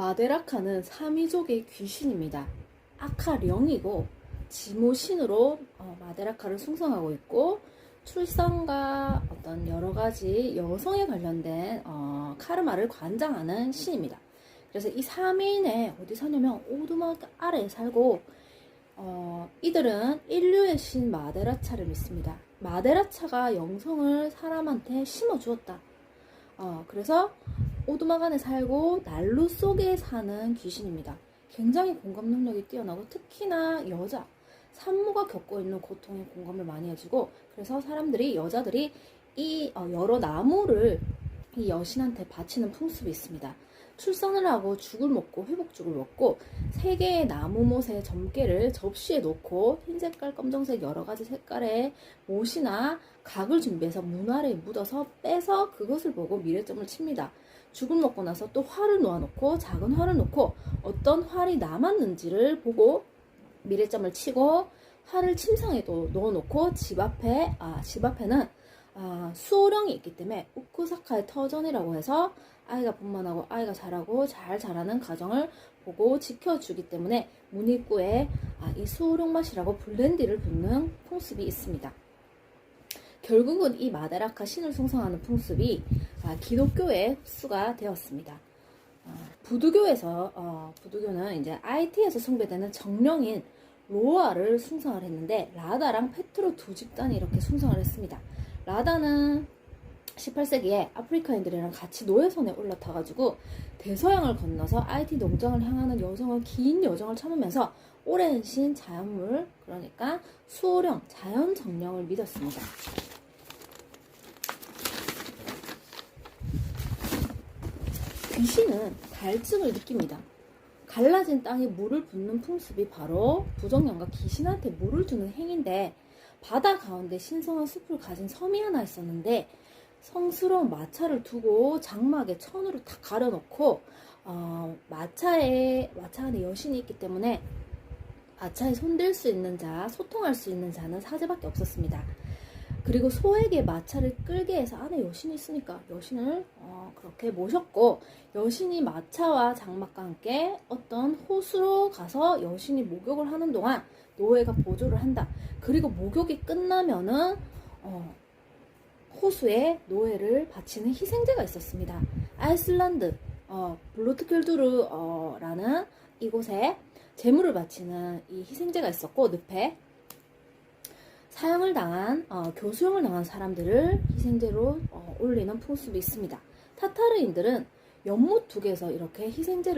마데라카는 사미족의 귀신입니다. 아카령이고 지모신으로 어, 마데라카를 숭상하고 있고 출산과 어떤 여러 가지 여성에 관련된 어, 카르마를 관장하는 신입니다. 그래서 이 3인에 어디 사냐면 오두막 아래에 살고 어, 이들은 인류의 신 마데라차를 믿습니다. 마데라차가 영성을 사람한테 심어주었다. 어, 그래서 오두막 안에 살고 난로 속에 사는 귀신입니다. 굉장히 공감 능력이 뛰어나고 특히나 여자, 산모가 겪고 있는 고통에 공감을 많이 해주고 그래서 사람들이 여자들이 이 어, 여러 나무를 이 여신한테 바치는 풍습이 있습니다. 출산을 하고 죽을 먹고 회복죽을 먹고 세 개의 나무못의 점괘를 접시에 놓고 흰 색깔, 검정색 여러 가지 색깔의 못이나 각을 준비해서 문 아래에 묻어서 빼서 그것을 보고 미래점을 칩니다. 죽을 먹고 나서 또 활을 놓아놓고 작은 활을 놓고 어떤 활이 남았는지를 보고 미래점을 치고 활을 침상에도 넣어놓고 집 앞에 아 집 앞에는 아, 수호령이 있기 때문에 우쿠사카의 터전이라고 해서 아이가 분만하고 아이가 자라고 잘 자라는 가정을 보고 지켜주기 때문에 문 입구에 아, 이 수호령 맛이라고 블렌디를 붓는 풍습이 있습니다. 결국은 이 마데라카 신을 숭상하는 풍습이 아, 기독교에 흡수가 되었습니다. 어, 부두교에서 어, 부두교는 이제 IT에서 숭배되는 정령인 로아를 숭상을 했는데 라다랑 페트로 두 집단이 이렇게 숭상을 했습니다. 라다는 18세기에 아프리카인들이랑 같이 노예선에 올라타가지고 대서양을 건너서 IT 농장을 향하는 여정을 긴 여정을 참으면서 오랜 신 자연물 그러니까 수호령 자연 정령을 믿었습니다. 귀신은 갈증을 느낍니다. 갈라진 땅에 물을 붓는 풍습이 바로 부정령과 귀신한테 물을 주는 행인데 바다 가운데 신성한 숲을 가진 섬이 하나 있었는데 성스러운 마차를 두고 장막에 천으로 다 가려놓고 어, 마차에 마차 안에 여신이 있기 때문에 마차에 손댈 수 있는 자, 소통할 수 있는 자는 사제밖에 없었습니다. 그리고 소에게 마차를 끌게 해서 안에 여신이 있으니까 여신을 어, 그렇게 모셨고 여신이 마차와 장막과 함께 어떤 호수로 가서 여신이 목욕을 하는 동안 노예가 보조를 한다. 그리고 목욕이 끝나면은 어, 호수에 노예를 바치는 희생제가 있었습니다. 아이슬란드 어, 블로트킬두르라는 이곳에 제물을 바치는 이 희생제가 있었고 늪에 사형을 당한 어, 교수형을 당한 사람들을 희생제로 어, 올리는 풍습이 있습니다. 타타르인들은 연못 두 개에서 이렇게 희생제를